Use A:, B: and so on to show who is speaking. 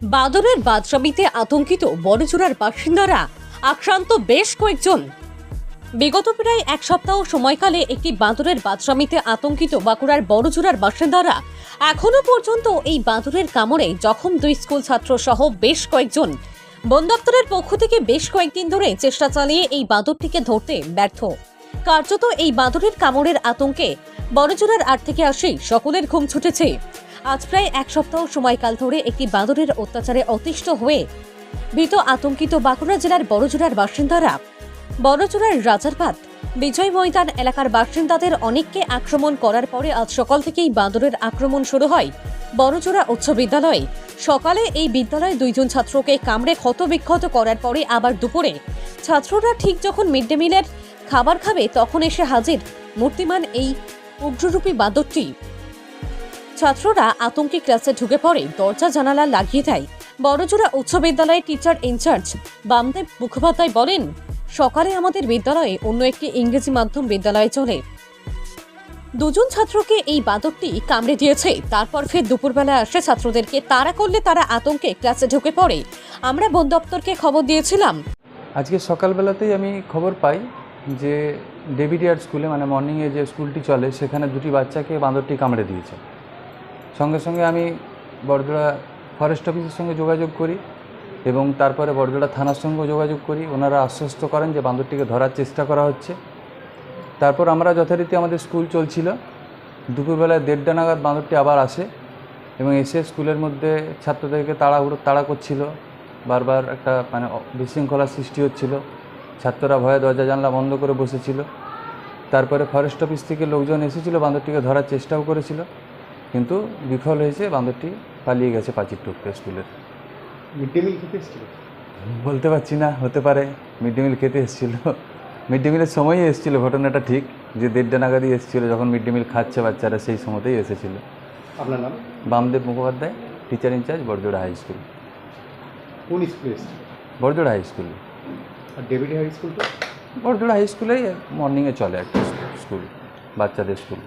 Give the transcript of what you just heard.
A: বাদরের বাদশামিতে আতঙ্কিত বড়জোড়ার বাসিন্দারা আক্রান্ত বেশ কয়েকজন। বিগত প্রায় এক সপ্তাহ সময়কালে একটি বাঁদরের বাদশামিতে আতঙ্কিত বাঁকুড়ার বড়জোড়ার বাসিন্দারা এখনও পর্যন্ত এই বাঁদরের কামড়ে জখম দুই স্কুল ছাত্র সহ বেশ কয়েকজন। বন দপ্তরের পক্ষ থেকে বেশ কয়েকদিন ধরে চেষ্টা চালিয়ে এই বাঁদরটিকে ধরতে ব্যর্থ। কার্যত এই বাঁদরের কামড়ের আতঙ্কে বড়জোড়ার আট থেকে আসেই সকলের ঘুম ছুটেছে। আজ প্রায় এক সপ্তাহ সময়কাল ধরে একটি বাঁদরের অত্যাচারে অতিষ্ঠ হয়ে ভীত আতঙ্কিত বাঁকুড়া জেলার বড়জোড়ার বাসিন্দারা। বড়জোড়ার রাজারপাট বিজয় ময়দান এলাকার বাসিন্দাদের অনেককে আক্রমণ করার পরে আজ সকাল থেকেই বাঁদরের আক্রমণ শুরু হয়। বড়জোড়া উচ্চ বিদ্যালয়ে সকালে এই বিদ্যালয়ে দুইজন ছাত্রকে কামড়ে ক্ষতবিক্ষত করার পরে আবার দুপুরে ছাত্ররা ঠিক যখন মিড ডে মিলের খাবার খাবে তখন এসে হাজির। মূর্তিমান এই উগ্ররূপী বাঁদরটি ছাত্ররা আতঙ্কে ক্লাসে ঢুকে পড়ে, দরজা জানালা লাগিয়ে দেয়। বড়জোড়া উচ্চ বিদ্যালয়ের টিচার ইনচার্জ বামদেব মুখোপাধ্যায় বলেন, সকালে আমাদের বিদ্যালয়ে অন্য একটি ইংরেজি মাধ্যম বিদ্যালয়ে চলে। দুজন ছাত্রকে এই বাঁদরটি কামড়ে দিয়েছে, তারপর ফের দুপুরবেলা আসে ছাত্রদেরকে তাড়া করলে তারা আতঙ্কে ক্লাসে ঢুকে পড়ে। আমরা বন দপ্তরকে খবর দিয়েছিলাম।
B: আজকে সকালবেলাতেই আমি খবর পাই যে ডেভিডিয়ার স্কুলে মানে মর্নিংয়ে যে স্কুলটি চলে, সেখানে দুটি বাচ্চাকে বাঁদরটি কামড়ে দিয়েছে। সঙ্গে সঙ্গে আমি বড়জোড়া ফরেস্ট অফিসের সঙ্গে যোগাযোগ করি এবং তারপরে বড়জোড়া থানার সঙ্গেও যোগাযোগ করি। ওনারা আশ্বস্ত করেন যে বাঁদরটিকে ধরার চেষ্টা করা হচ্ছে। তারপর আমরা যথারীতি আমাদের স্কুল চলছিল। দুপুরবেলায় দেড়টা নাগাদ বাঁদরটি আবার আসে এবং এসে স্কুলের মধ্যে ছাত্রদেরকে তাড়াহুড়ো, তাড়া করছিল। বারবার একটা মানে বিশৃঙ্খলার সৃষ্টি হচ্ছিল। ছাত্ররা ভয়ে দরজা জানলা বন্ধ করে বসেছিল। তারপরে ফরেস্ট অফিস থেকে লোকজন এসেছিল বাঁদরটিকে ধরার চেষ্টাও করেছিল। কিন্তু বিফল হয়েছে বাঁদরটি পালিয়ে গেছে পাঁচির টুকতে স্কুলের
C: মিড ডে মিল খেতে এসেছিল?
B: বলতে পারছি না হতে পারে মিড ডে মিল খেতে এসেছিল। মিড ডে মিলের সময়ই এসেছিল ঘটনাটা ঠিক যে দেড়টা নাগাদই এসেছিল যখন মিড ডে মিল খাচ্ছে বাচ্চারা সেই সময়তেই এসেছিল।
C: আপনার নাম?
B: Bamdev Mukhopadhyay teacher in charge Barjora high school
C: কোন স্কুলে এসেছিল?
B: বড়জোড়া হাই স্কুল
C: আর ডেভিড হাই স্কুল তো?
B: বড়জোড়া হাই স্কুলেই মর্নিংয়ে চলে একটা স্কুল বাচ্চাদের স্কুল